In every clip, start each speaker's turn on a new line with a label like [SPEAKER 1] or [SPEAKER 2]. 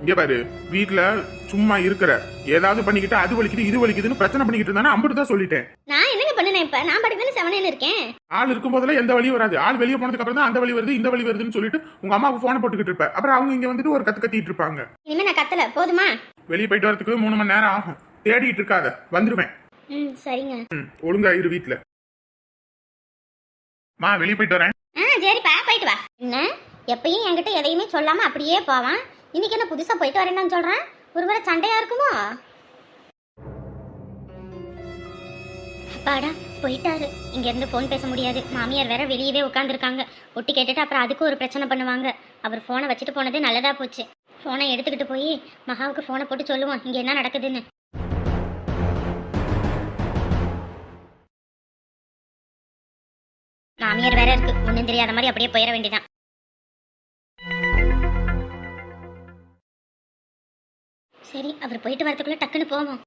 [SPEAKER 1] இங்க பாரு வீட்ல சும்மா இருக்கிற ஏதாவது பண்ணிக்கிட்டு அது வலிக்குது இது வலிக்குதுன்னு பிரச்சனை பண்ணிக்கிட்டு இருந்தானே அம்பிட்டு தான் சொல்லிட்டேன்.
[SPEAKER 2] நான் என்னங்க பண்ணுனேன் இப்ப? நான் பாட்டுக்கு தானே செவனேன்னு இருக்கேன்?
[SPEAKER 1] ஆள் இருக்கும் போதெல்லாம் எந்த வழியும் வராது. ஆள் வெளியே போனதுக்கு அப்புறம் தான் அந்த வழி வருது இந்த வழி வருதுன்னு சொல்லிட்டு உங்க அம்மாவுக்கு போனை போட்டுக்கிட்டு இருப்ப அப்புறம் அவங்க இங்க வந்துட்டு ஒரு கத்து கத்திட்டு இருப்பாங்க.
[SPEAKER 2] இனிமே நான் கத்தல. போதுமா?
[SPEAKER 1] வெளியே போயிட்டு வரதுக்கு மூணு மணி நேரம் ஆகும். தேடிட்டு இருக்காத. வந்துருவேன்.
[SPEAKER 2] ம் சரிங்க.
[SPEAKER 1] ம், ஒழுங்கா இரு வீட்ல. மா வெளியே போயிட்டு வரேன்.
[SPEAKER 2] ஆ சரிப்பா. போயிட்டு வா. என்ன? எப்பயும் என்கிட்ட எதையுமே சொல்லாம அப்படியே போவான். இன்னைக்கு என்ன புதுசா போயிட்டு வரேன்னு சொல்றான்? ஒருவேளை சண்டையா இருக்குமோ? அப்பாடா போயிட்டாரு. இங்க இருந்து ஃபோன் பேச முடியாது. மாமியார் வேற வெளியவே உட்காந்துருக்காங்க ஒட்டி கேட்டுட்டு அப்புறம் அதுக்கு ஒரு பிரச்சனை பண்ணுவாங்க. அவர் ஃபோனை வச்சுட்டு போனது நல்லதா போச்சு. ஃபோனை எடுத்துக்கிட்டு போய் மகாவுக்கு ஃபோனை போட்டு சொல்லுவோம். இங்க என்ன நடக்குதுன்னு. மாமியார் வேற இருக்கு. ஒன்றும் தெரியாத மாதிரி அப்படியே போயிட வேண்டியதான் சரி அவர் போயிட்டு வரதுக்குள்ள டக்குன்னு போவோம்.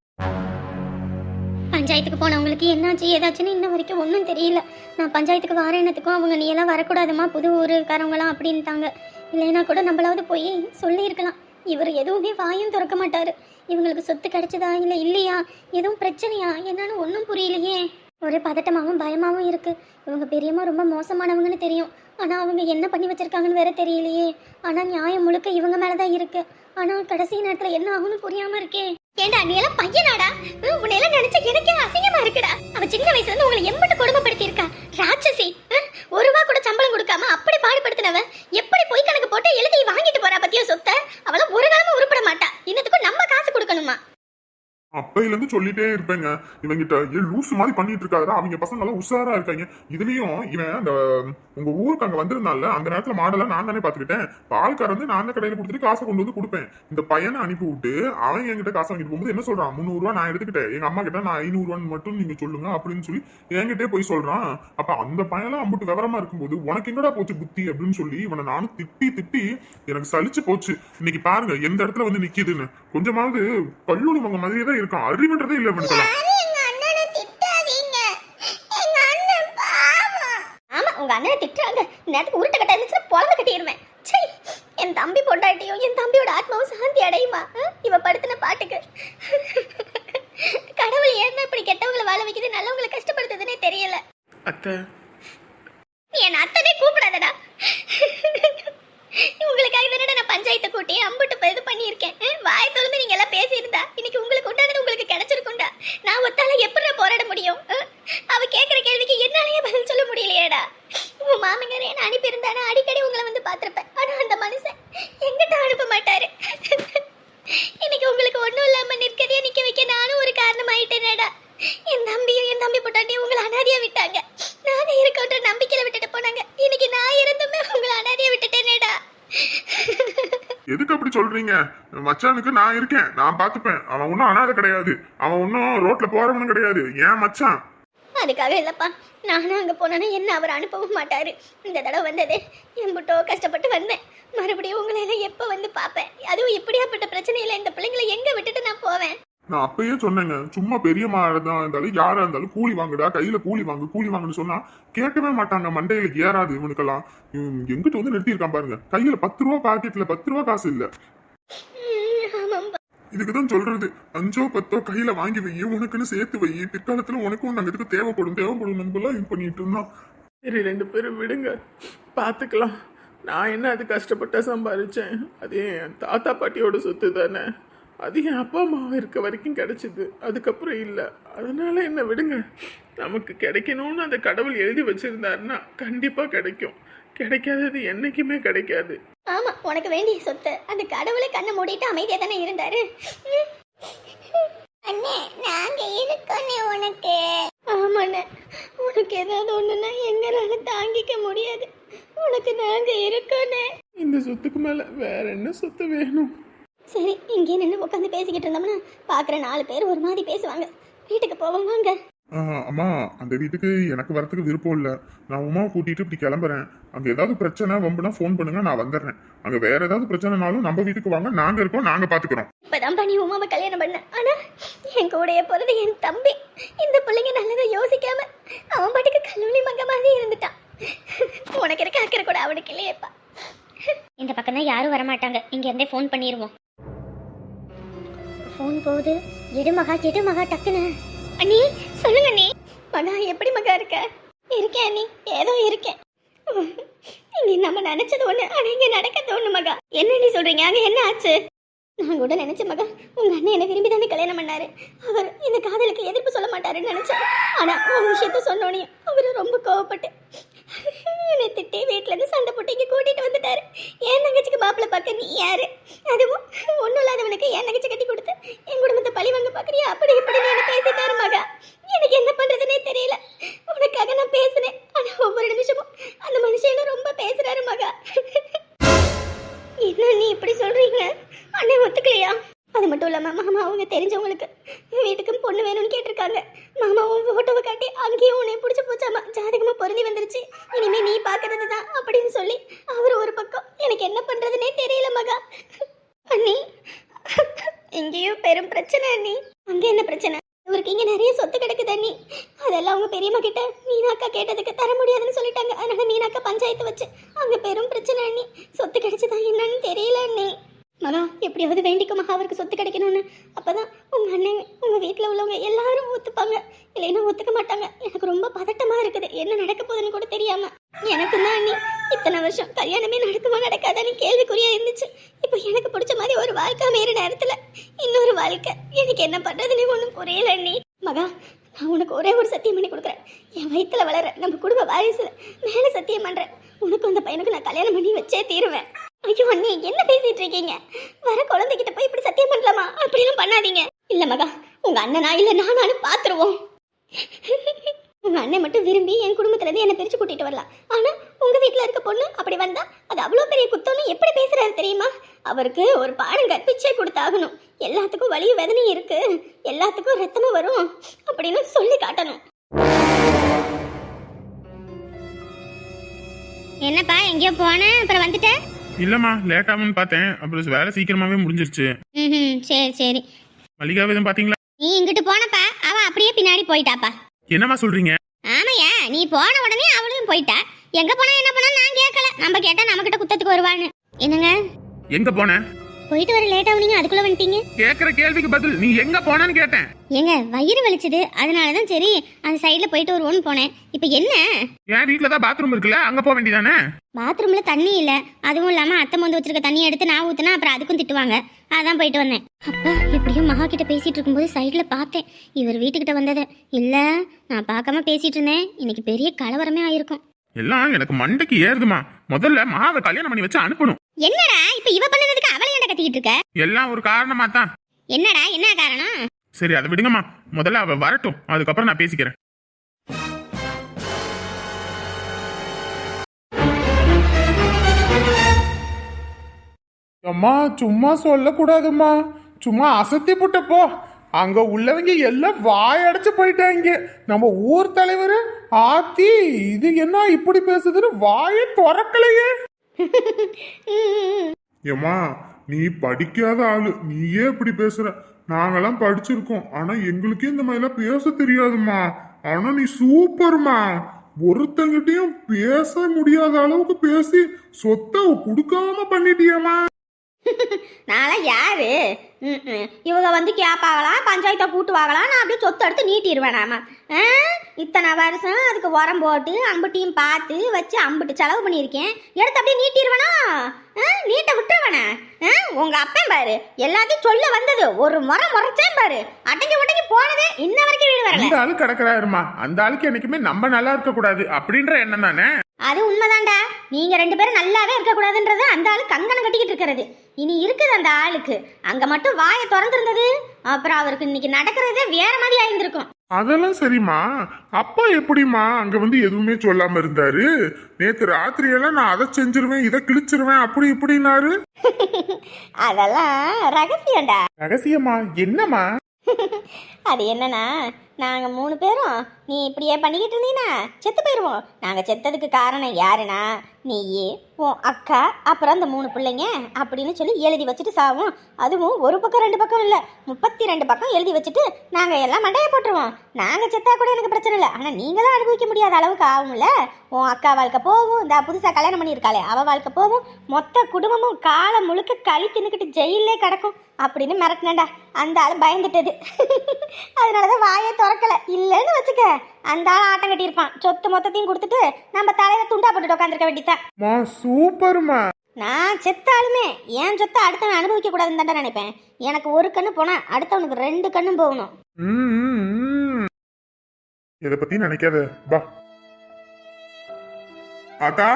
[SPEAKER 2] பஞ்சாயத்துக்கு போனவங்களுக்கு என்னாச்சு ஏதாச்சுன்னு இன்ன வரைக்கும் ஒன்றும் தெரியல. நான் பஞ்சாயத்துக்கு வர எண்ணத்துக்கும் அவங்க நீ எல்லாம் வரக்கூடாதுமா புது ஊருக்காரவங்களாம் அப்படின்ட்டாங்க இல்லைன்னா கூட நம்மளாவது போய் சொல்லியிருக்கலாம். இவர் எதுவுமே வாயும் திறக்க மாட்டார். இவங்களுக்கு சொத்து கிடைச்சதா இல்லை இல்லையா? எதுவும் பிரச்சனையா? என்னன்னு ஒன்றும் புரியலையே. ஒரே பதட்டமாகவும் பயமாகவும் இருக்குது இவங்க பெரியம்மா ரொம்ப மோசமானவங்கன்னு தெரியும். ஆனால் அவங்க என்ன பண்ணி வச்சிருக்காங்கன்னு வேற தெரியலையே. ஆனால் நியாயம் முழுக்க இவங்க மேலே தான் இருக்குது ஆனால் கடைசி நேரத்துல என்ன ஆகும்னு புரியாம இருக்கே. ஏண்டா நீ எல்லாம் பையனாடா? உன்னை எல்லாம் நினைச்ச எனக்கே அசிங்கமா இருக்குடா. அவ சின்ன வயசுல இருந்து உங்களை எம்பிட்டு கொடுமைப்படுத்தி இருக்கா ராட்சசி ஹம், ஒரு ரூபா கூட சம்பளம் கொடுக்காம அப்படி பாடுபடுத்தினவ எப்படி பொய் கணக்கு போட்டு எழுதி வாங்கிட்டு போறா பத்தியோ சொத்த அவள ஒரு காலமும் உருப்பட மாட்டா இன்னத்துக்கும் நம்ம காசு கொடுக்கணுமா
[SPEAKER 1] அப்பையில இருந்து சொல்லிட்டே இருப்பேங்க. இவங்கிட்ட ஏன் லூஸ் மாதிரி பண்ணிட்டு இருக்காரு அவங்க பசங்க எல்லாம் உஷாரா இருக்காங்க. இதுலயும் இவன் அந்த உங்க ஊருக்கு அங்க வந்திருந்தால அந்த நேரத்துல மாடலா நான் தானே பாத்துக்கிட்டேன். பால் கறந்து நான் அந்த கடையில கொடுத்துட்டு காசை கொண்டு வந்து கொடுப்பேன். இந்த பையனை அனுப்பி விட்டு அவன் என்கிட்ட காசை வாங்கிட்டு போகும்போது என்ன சொல்றான்? முந்நூறு ரூபா நான் எடுத்துக்கிட்டேன். எங்க அம்மா கிட்ட நான் ஐநூறு ரூபான்னு மட்டும் நீங்க சொல்லுங்க அப்படின்னு சொல்லி என்கிட்டே போய் சொல்றான். அப்ப அந்த பையன்லாம் அம்புட்டு விவரமா இருக்கும்போது உனக்கு எங்கடா போச்சு புத்தி? அப்படின்னு சொல்லி இவனை நானும் திட்டி திட்டி எனக்கு சலிச்சு போச்சு. இன்னைக்கு பாருங்க எந்த இடத்துல வந்து நிக்குதுன்னு. கொஞ்சமாவது கல்லூரி மங்க மாதிரியே தான் இருக்கான் அறிவுன்றதே இல்ல
[SPEAKER 2] ஆமா உங்க அண்ணனை திட்டுறாங்க நேரத்துக்கு உருட்டை கட்ட இருந்துச்சுன்னா பொழந்து கட்டிடுவேன். என் தம்பி பொண்டாட்டியும் என் தம்பியோட ஆத்மாவும் சாந்தி அடையுமா? இவ படுத்தின பாட்டுக்கு. கடவுள் ஏன் இப்படி கெட்டவங்களை வாழ வைக்குது? நல்லவங்களை கஷ்டப்படுத்துதுன்னே தெரியல.
[SPEAKER 1] அத்தை.
[SPEAKER 2] நீ என் அத்தனை கூப்பிடாதடா. உங்களுக்காக தானே நான் பஞ்சாயத்தை கூட்டி அம்புட்டு இது பண்ணியிருக்கேன். வாய் திறந்து நீங்க எல்லாம் பேசியிருந்தா இன்னைக்கு உங்களுக்கு உண்டானது உங்களுக்கு கிடைச்சிருக்கும்டா நான் ஒத்தால எப்படி போராட முடியும் ஹம்? அவ கேட்குற கேள்விக்கு என்னாலேயே பதில் சொல்ல முடியலையேடா உன் மாமியார் என்ன அனுப்பியிருந்தானா அடிக்கடி உங்களை வந்து பார்த்துருப்பேன் ஆனா அந்த மனுஷன் எங்கிட்ட அனுப்ப மாட்டாரு இன்னைக்கு உங்களுக்கு ஒன்றும் இல்லாம நிற்கதே நிக்க வைக்க நானும் ஒரு காரணம் ஆயிட்டேனேடா என் தம்பியும் என் தம்பி பொட்டாட்டியும் உங்களை அனாதையா விட்டாங்க நானே இருக்கன்ற நம்பிக்கையில விட்டுட்டு போனாங்க இன்னைக்கு நான் இருந்துமே உங்களை அனாதையா விட்டுட்டேனேடா
[SPEAKER 1] எதுக்கு அப்படி சொல்றீங்க? மச்சானுக்கு நான் இருக்கேன். நான் பாத்துப்பேன் அவன் ஒன்னும் அனாதை கிடையாது. அவன் ஒன்னும் ரோட்ல போறவனும் கிடையாது. ஏன் மச்சான்?
[SPEAKER 2] அதுக்காக இல்லப்பா. நானும் அங்க போனேன்னா என்ன அவர் அனுப்பவும் மாட்டாரு. இந்த தடவை வந்ததே எம்புட்டோ கஷ்டப்பட்டு வந்தேன். மறுபடியும் உங்களை எல்லாம் எப்போ வந்து பார்ப்பேன்? அதுவும் இப்படியாப்பட்ட பிரச்சனையில இந்த பிள்ளைங்களை எங்க விட்டுட்டு நான் போவேன்?
[SPEAKER 1] நான் அப்பயே சொன்னேங்க. சும்மா பெரிய தான் இருந்தாலும் யாரா இருந்தாலும் கூலி வாங்குடா கையில கூலி வாங்கு கூலி வாங்குன்னு சொன்னா கேட்கவே மாட்டாங்க மண்டையில ஏறாது இவனுக்கெல்லாம். இவன் எங்கிட்ட வந்து நிறுத்தியிருக்கான் பாருங்க. கையில பத்து ரூபா பாக்கெட்ல பத்து ரூபா காசு இல்ல. இதுக்குதான் சொல்றது. அஞ்சோ பத்தோ கையில வாங்கி வை உனக்குன்னு சேர்த்து வை. பிற்காலத்துல உனக்கும் நாங்க இதுக்கு தேவைப்படும் தேவைப்படும் நம்பெல்லாம் இது பண்ணிட்டு இருந்தோம்
[SPEAKER 3] சரி ரெண்டு பேரும் விடுங்க. பார்த்துக்கலாம் நான் என்ன அது கஷ்டப்பட்ட சம்பாதிச்சேன் அது என் தாத்தா பாட்டியோட சொத்து தானே. அது என் அப்பா அம்மா இருக்க வரைக்கும் கிடைச்சிது. அதுக்கப்புறம் இல்லை. அதனால என்ன விடுங்க. நமக்கு கிடைக்கணும்னு அந்த கடவுள் எழுதி வச்சிருந்தாருன்னா கண்டிப்பாக கிடைக்கும். கிடைக்காதது என்னைக்குமே கிடைக்காது.
[SPEAKER 2] ஆமா உனக்கு வேண்டிய சொத்து. அந்த கடவுளை கண்ணை மூடிட்டு அமைதியா தானே இருந்தாரு. அண்ணே நாங்க இருக்கோனே உனக்கு. ஆமாண்ணே. உனக்கு ஏதாவது ஒண்ணுன்னா எங்களால தாங்கிக்க முடியாது. உனக்கு நாங்க இருக்கோனே
[SPEAKER 3] இந்த சொத்துக்கு மேலே வேற என்ன சொத்து வேணும்?
[SPEAKER 2] சரி இங்கே நின்று உட்காந்து பேசிக்கிட்டு இருந்தோம்னா பார்க்குற நாலு பேர் ஒரு மாதிரி பேசுவாங்க. வீட்டுக்கு போவோம் வாங்க.
[SPEAKER 1] அம்மா அந்த வீட்டுக்கு எனக்கு வரத்துக்கு விருப்பம் இல்ல. நான் உமாவை கூட்டிட்டு இப்படி கிளம்புறேன். அங்க ஏதாவது பிரச்சனை வம்புனா ஃபோன் பண்ணுங்க நான் வந்துடுறேன். அங்க வேற ஏதாவது பிரச்சனைனாலும் நம்ம வீட்டுக்கு வாங்க நாங்க இருக்கோம் நாங்க பாத்துக்கிறோம்.
[SPEAKER 2] இப்பதான் பண்ணி உமாவை கல்யாணம் பண்ண. ஆனா என் கூடயே பிறந்த என் தம்பி. இந்த பிள்ளைங்க நல்லதை யோசிக்காம அவன் பாட்டுக்கு கல்லூரி மங்க மாதிரி இருந்துட்டான். உனக்கு இருக்க அக்கறை கூட அவனுக்கு இல்லையேப்பா. இந்த பக்கம் தான் யாரும் வரமாட்டாங்க. இங்க இருந்தே ஃபோன் பண்ணிடுவோம் ஃபோன் போகுது? எடு மகா மகா டக்குன்னு. அண்ணி சொல்லுங்க அண்ணி. மகா எப்படி மகா இருக்க? இருக்கேன் அண்ணி ஏதோ இருக்கேன் நீ நம்ம நினைச்சது ஒண்ணு ஆனா இங்க நடக்கிறது ஒண்ணு மகா. என்ன நீ சொல்றீங்க? அங்க என்ன ஆச்சு? நான் கூட நினைச்ச மகன். உங்க அண்ணன் என்ன விரும்பி தானே கல்யாணம் பண்ணாரு. அவர் இந்த காதலுக்கு எதிர்ப்பு சொல்ல மாட்டாருன்னு நினைச்சேன். ஆனா உங்க விஷயத்த சொன்னோனே அவரு ரொம்ப கோவப்பட்டு என்னை திட்டி வீட்டுல இருந்து சண்டை போட்டு இங்க கூட்டிட்டு வந்துட்டாரு. என் தங்கச்சிக்கு மாப்பிள்ள பார்க்க நீ யாரு? அதுவும் ஒன்னும் இல்லாதவனுக்கு என் தங்கச்சி கட்டி கொடுத்து என் குடும்பத்தை பழி வாங்க பாக்குறியா அப்படி இப்படி என்ன பேசிட்டாரு மகா. என்ன பண்றதுனே தெரியல மகா. அண்ணி இங்கேயும் பெரும் பிரச்சனை அண்ணி. அங்க என்ன பிரச்சனை? இவருக்கு இங்க நிறைய சொத்து கிடக்குது அண்ணி. அதெல்லாம் அவங்க பெரியம்மா கிட்ட மீனாக்கா கேட்டதுக்கு தர முடியாதுன்னு சொல்லிட்டாங்க. அதனால மீனாக்கா பஞ்சாயத்து வச்சு அங்க பெரும் பிரச்சனை அண்ணி. சொத்து கிடைச்சதா என்னன்னு தெரியல அண்ணி. மகா எப்படியாவது வேண்டிக்கோ மகா அவருக்கு சொத்து கிடைக்கணும்னு. அப்பதான் உங்க அண்ணன் உங்க வீட்டில் உள்ளவங்க எல்லாரும் ஒத்துப்பாங்க. இல்லைன்னா ஒத்துக்க மாட்டாங்க. எனக்கு ரொம்ப பதட்டமா இருக்குது. என்ன நடக்க போகுதுன்னு கூட தெரியாம. எனக்கு தான் அண்ணி. இத்தனை வருஷம் கல்யாணமே நடக்குமா நடக்காதான்னு கேள்விக்குறியா இருந்துச்சு. இப்போ எனக்கு பிடிச்ச மாதிரி ஒரு வாழ்க்கை அமையிற நேரத்துல இன்னொரு வாழ்க்கை. எனக்கு என்ன பண்றதுன்னு ஒன்றும் புரியல நீ மகா நான் உனக்கு ஒரே ஒரு சத்தியம் பண்ணி கொடுக்குறேன். என் வயித்துல வளர நம்ம குடும்ப வாரிசுல மேல சத்தியம் பண்றேன். உனக்கு அந்த பையனுக்கு நான் கல்யாணம் பண்ணி வச்சே தீருவேன். ஐயோ அண்ணி என்ன பேசிட்டு இருக்கீங்க? வர குழந்தைகிட்ட போய் இப்படி சத்தியம் பண்ணலாமா? அப்படிலாம் பண்ணாதீங்க. இல்ல மகா உங்க அண்ணனா இல்ல நானானு பாத்துருவோம். உங்க அண்ணன் மட்டும் விரும்பி என் குடும்பத்துல இருந்து என்ன பிரிச்சு கூட்டிட்டு வரலாம். ஆனா உங்க வீட்ல இருக்க பொண்ணு அப்படி வந்தா அது அவ்வளவு பெரிய குத்தம்னு எப்படி பேசுறாரு தெரியுமா? அவருக்கு ஒரு பாடம் கற்பிச்சே கொடுத்தாகணும். எல்லாத்துக்கும் வலியும் வேதனையும் இருக்கு. எல்லாத்துக்கும் ரத்தமும் வரும் அப்படின்னு சொல்லி காட்டணும். என்னப்பா எங்கேயோ போன அப்புறம் வந்துட்டேன்
[SPEAKER 1] இல்லம்மா லேட் ஆகும்னு பார்த்தேன். அப்புறம் வேலை சீக்கிரமாவே முடிஞ்சிருச்சு.
[SPEAKER 2] ம் சரி சரி.
[SPEAKER 1] மல்லிகா எதுவும் பாத்தீங்களா
[SPEAKER 2] நீ இங்கிட்டு போனப்பா அவ அப்படியே பின்னாடி போயிட்டாப்பா.
[SPEAKER 1] என்னம்மா சொல்றீங்க?
[SPEAKER 2] ஆமையா நீ போன உடனே அவளும் போயிட்டா. எங்க போனா என்ன பண்ணா நான் கேட்கல நம்ம கேட்டா நம்ம கிட்ட குத்தத்துக்கு வருவான்னு. என்னங்க?
[SPEAKER 1] எங்க போன?
[SPEAKER 2] போயிட்டு வர லேட் ஆகுனீங்க அதுக்குள்ள வந்துட்டீங்க?
[SPEAKER 1] கேக்குற கேள்விக்கு பதில் நீ எங்க போனன்னு கேட்டேன்.
[SPEAKER 2] ஏங்க வயிறு வலிச்சது அதனால தான் சரி அந்த சைடில் போயிட்டு வருவோன்னு போனேன். இப்போ என்ன?
[SPEAKER 1] என் வீட்ல தான் பாத்ரூம் இருக்குல்ல அங்க போக வேண்டியதானே?
[SPEAKER 2] பாத்ரூம்ல தண்ணி இல்லை. அதுவும் இல்லாமல் அத்தை வந்து வச்சிருக்க தண்ணி எடுத்து நான் ஊத்துனா அப்புறம் அதுக்கும் திட்டுவாங்க. அதான் போயிட்டு வந்தேன். அப்பா எப்படியும் மகா கிட்ட பேசிட்டு இருக்கும்போது சைடில் பார்த்தேன். இவர் வீட்டுக்கிட்ட வந்ததை. இல்லை நான் பார்க்காம பேசிட்டு இருந்தேன். இன்னைக்கு பெரிய கலவரமே ஆயிருக்கும்.
[SPEAKER 1] எல்லாம் எனக்கு மண்டைக்கு ஏறுதுமா. முதல்ல மாவை கல்யாணம் பண்ணி வச்சு அனுப்பணும்.
[SPEAKER 2] என்னடா இப்போ இவ பண்ணதுக்கு அவளை ஏன்டா கத்திக்கிட்டு இருக்க?
[SPEAKER 1] எல்லாம் ஒரு காரணமா தான்
[SPEAKER 2] என்னடா என்ன காரணம்?
[SPEAKER 1] சரி அதை விடுங்கம்மா. முதல்ல அவ வரட்டும். அதுக்கப்புறம் நான் பேசிக்கிறேன்.
[SPEAKER 4] அம்மா சும்மா சொல்லக்கூடாதும்மா. சும்மா அசத்தி புட்டப்போ அங்கே உள்ளவங்க எல்லாம் வாயடைச்சு போயிட்டாங்க. நம்ம ஊர் தலைவர் ஆத்தி இது என்ன இப்படி பேசுதுன்னு வாயை திறக்கலையே.
[SPEAKER 1] ஏமா நீ படிக்காத ஆளு. நீயே இப்படி பேசுற. நாங்கெல்லாம் படிச்சிருக்கோம். ஆனா எங்களுக்கே இந்த மாதிரிலாம் பேச தெரியாதுமா ஆனா நீ சூப்பர்மா. ஒருத்தங்கிட்டையும் பேச முடியாத அளவுக்கு பேசி சொத்தை கொடுக்காம பண்ணிட்டியம்மா.
[SPEAKER 2] நான்லாம் யாரு? இவங்க வந்து கேட்பாகலாம் பஞ்சாயத்தை கூட்டுவாங்களாம் நான் அப்படியே சொத்து எடுத்து நீட்டிடுவேன் நாம. இத்தனை வருஷம் அதுக்கு உரம் போட்டு அம்புட்டியும் பார்த்து வச்சு அம்புட்டு செலவு பண்ணியிருக்கேன். எடுத்து அப்படியே நீட்டிடுவேனா நீட்ட விட்டுருவேனா? உங்க அப்பன் பாரு எல்லாத்தையும் சொல்ல வந்தது. ஒரு முறை முறைச்சேன் பாரு. அடங்கி உடங்கி போனது இன்ன வரைக்கும் வீடு வரல.
[SPEAKER 4] அந்த ஆளு கிடக்குறாருமா அந்த ஆளுக்கு என்னைக்குமே நம்ம நல்லா இருக்க கூடாது அப்படின்ற எண்ணம் தானே?
[SPEAKER 2] அது உண்மைதான்டா. நீங்க ரெண்டு பேரும் நல்லாவே இருக்க கூடாதுன்றது அந்த ஆளு கங்கணம் கட்டிக்கிட்டு இருக்கிறது. இனி இருக்குது அந்த ஆளுக்கு. அங்க மட்டும் வாயை திறந்திருந்தது. அப்புறம் அவருக்கு இன்னைக்கு நடக்கிறதே வேற மாதிரி ஆயிருந்திருக்கும்.
[SPEAKER 1] அதெல்லாம் சரிம்மா. அப்பா எப்படிம்மா அங்க வந்து எதுவுமே சொல்லாம இருந்தாரு? நேத்து ராத்திரி எல்லாம் நான் அதை செஞ்சிருவேன் இதை கிழிச்சிருவேன் அப்படி இப்படின்னாரு.
[SPEAKER 2] அதெல்லாம் ரகசியம்டா.
[SPEAKER 4] ரகசியமா என்னம்மா?
[SPEAKER 2] அது என்னன்னா நாங்கள் மூணு பேரும் நீ இப்படியே பண்ணிக்கிட்டு இருந்தீங்கன்னா செத்து போயிடுவோம் நாங்கள் செத்ததுக்கு காரணம் யாருன்னா நீயே உன் அக்கா அப்புறம் அந்த மூணு பிள்ளைங்க அப்படின்னு சொல்லி எழுதி வச்சுட்டு சாவும். அதுவும் ஒரு பக்கம் ரெண்டு பக்கம் இல்லை. முப்பத்தி ரெண்டு பக்கம் எழுதி வச்சுட்டு நாங்கள் எல்லாம் மண்டையை போட்டுருவோம். நாங்கள் செத்தா கூட எனக்கு பிரச்சனை இல்லை. ஆனால் நீங்களும் அனுபவிக்க முடியாத அளவுக்கு ஆகும்ல. உன் அக்கா வாழ்க்கை போகும். இந்த புதுசாக கல்யாணம் பண்ணியிருக்காளே. அவள் வாழ்க்கை போகும். மொத்த குடும்பமும் காலம் முழுக்க களி தின்னுக்கிட்டு ஜெயிலே கிடக்கும். அப்படின்னு மிரட்டினேன்டா. அந்த ஆள் பயந்துட்டது. அதனால தான் வாயை திறக்கல. இல்லைன்னு வச்சுக்க. அந்த ஆள் ஆட்டம் கட்டியிருப்பான். சொத்து மொத்தத்தையும் கொடுத்துட்டு நம்ம தலையில துண்டா போட்டுட்டு உட்காந்துருக்க வேண்டியதான்
[SPEAKER 4] மா சூப்பர்மா.
[SPEAKER 2] நான் செத்தாலுமே என் சொத்தை அடுத்தவன் அனுபவிக்க கூடாதுன்னு தான் நினைப்பேன். எனக்கு ஒரு கண்ணு போனா அடுத்தவனுக்கு ரெண்டு கண்ணும் போகணும்.
[SPEAKER 1] இத பத்தி நினைக்காத. பா ஆத்தா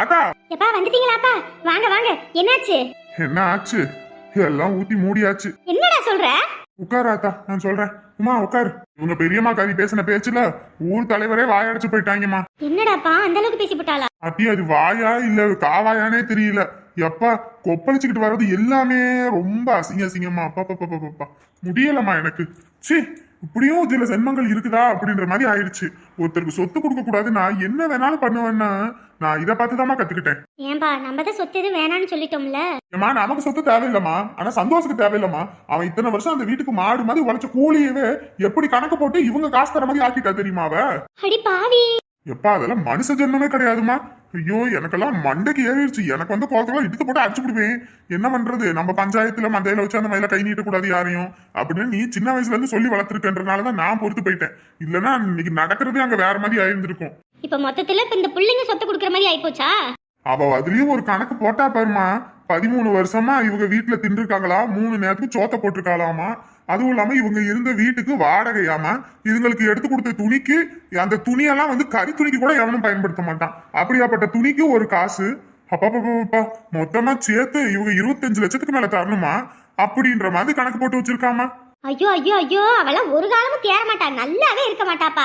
[SPEAKER 1] ஆத்தா.
[SPEAKER 2] எப்பா வந்துட்டீங்களாப்பா? வாங்க வாங்க. என்னாச்சு?
[SPEAKER 1] என்ன ஆச்சு? எல்லாம் ஊத்தி மூடியாச்சு.
[SPEAKER 2] என்னடா சொல்ற?
[SPEAKER 1] உட்காரு ஆத்தா நான் சொல்றேன். உமா உட்காரு. இவங்க பெரியம்மா காரி பேசின பேச்சுல ஊர் தலைவரே வாயடைச்சு போயிட்டாங்கம்மா.
[SPEAKER 2] என்னடாப்பா அந்த அளவுக்கு பேசி போட்டாளா
[SPEAKER 1] அத்தி அது வாயா இல்ல காவாயானே தெரியல. எப்பா கொப்பளிச்சுக்கிட்டு வர்றது எல்லாமே ரொம்ப அசிங்க அசிங்கம்மா. அப்பா அப்பா அப்பா அப்பா. முடியலம்மா எனக்கு. ச்சீ. இப்படியும் சில சென்மங்கள் இருக்குதா அப்படின்ற மாதிரி ஆயிடுச்சு. ஒருத்தருக்கு சொத்து கொடுக்க கூடாது நான் என்ன வேணாலும் பண்ணுவேன்னா நான் இதை பார்த்து கத்துக்கிட்டேன்.
[SPEAKER 2] ஏன்பா நம்ம தான் சொத்து எதுவும் வேணாம்னு சொல்லிட்டோம்ல?
[SPEAKER 1] ஏம்மா நமக்கு சொத்து தேவையில்லம்மா. ஆனா சந்தோஷத்துக்கு தேவையில்லம்மா. அவன் இத்தனை வருஷம் அந்த வீட்டுக்கு மாடு மாதிரி உழைச்ச கூலியவே எப்படி கணக்கு போட்டு இவங்க காசு தர மாதிரி ஆக்கிட்டா தெரியுமா அவ?
[SPEAKER 2] அடி பாவி.
[SPEAKER 1] எப்பா அதெல்லாம் மனுஷ ஜென்மமே கிடையாதுமா ஐயோ எனக்கெல்லாம் மண்டைக்கு ஏறிடுச்சு. எனக்கு வந்து குளத்துல இடுத்து போட்டு அடிச்சு விடுவேன் என்ன பண்றது? நம்ம பஞ்சாயத்துல மந்தையில வச்சு அந்த மாதிரிலாம் கை நீட்டக்கூடாது யாரையும். அப்படின்னு நீ சின்ன வயசுல இருந்து சொல்லி வளர்த்துருக்கன்றனாலதான் நான் பொறுத்து போயிட்டேன் இல்லைன்னா இன்னைக்கு நடக்கிறதே அங்க வேற மாதிரி ஆயிருந்திருக்கும்.
[SPEAKER 2] இப்ப மொத்தத்துல இப்ப இந்த பிள்ளைங்க சொத்து கொடுக்குற மாதிரி ஆயிப்போச்சா?
[SPEAKER 1] அவ அதுலயும் ஒரு கணக்கு போட்டா பாருமா பதிமூணு வருஷமா இவங்க வீட்டுல தின்றுருக்காங்களா? மூணு நேரத்துக்கு சோத்த போட்டிருக்காளாமா? அதுவும் இல்லாம இவங்க இருந்த வீட்டுக்கு வாடகையாமா? இதுங்களுக்கு எடுத்து கொடுத்த துணிக்கு அந்த துணியெல்லாம் வந்து கறி துணிக்கு கூட எவனும் பயன்படுத்த மாட்டான். அப்படியாப்பட்ட துணிக்கு ஒரு காசு. அப்பா மொத்தமா சேர்த்து இவங்க இருபத்தஞ்சு லட்சத்துக்கு மேல தரணுமா? அப்படின்ற மாதிரி கணக்கு போட்டு வச்சிருக்காமா?
[SPEAKER 2] ஐயோ ஐயோ ஐயோ. அவெல்லாம் ஒரு காலமும் தேர மாட்டா. நல்லாவே இருக்க மாட்டாப்பா.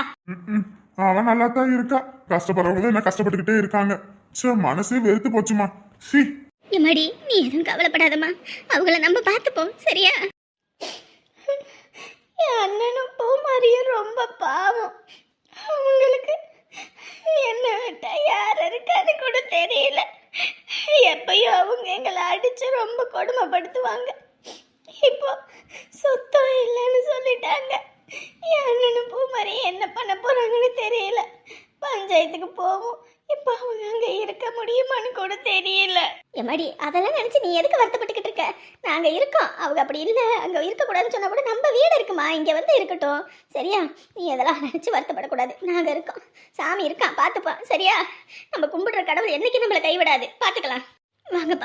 [SPEAKER 1] அவன் நல்லா தான் இருக்கா. கஷ்டப்படுறவங்க என்ன கஷ்டப்பட்டுக்கிட்டே இருக்காங்க. சே மனசே வெறுத்து போச்சுமா. சி.
[SPEAKER 2] எம்மாடி நீ எதுவும் கவலைப்படாதம்மா. அவங்கள நம்ம பார்த்துப்போம் சரியா? என் அண்ணனும் பூமாரியும் ரொம்ப பாவம். அவங்களுக்கு என்ன விட்டா யார் இருக்கான்னு கூட தெரியல. எப்பயும் அவங்க எங்களை அடிச்சு ரொம்ப கொடுமைப்படுத்துவாங்க. இப்போ சுத்தம் இல்லைன்னு சொல்லிட்டாங்க. என் அண்ணனும் பூமாரி என்ன பண்ண போறாங்கன்னு தெரியல. பஞ்சாயத்துக்கு போவோம். இப்போ இருக்க முடியுமான்னு கூட தெரியல. எம்மாடி அதெல்லாம் நினைச்சு நீ எதுக்கு வருத்தப்பட்டுக்கிட்டு இருக்க? நாங்க இருக்கோம். அவங்க அப்படி இல்ல. அங்க இருக்க கூடாதுன்னு சொன்னா கூட நம்ம வீடு இருக்குமா? இங்க வந்து இருக்கட்டும். சரியா? நீ அதெல்லாம் நினைச்சு வருத்தப்படக்கூடாது. நாங்க இருக்கோம். சாமி இருக்கான். பாத்துப்பான் சரியா? நம்ம கும்பிடுற கடவுள் என்னைக்கு நம்மளை கைவிடாது. பாத்துக்கலாம் வாங்கப்பா.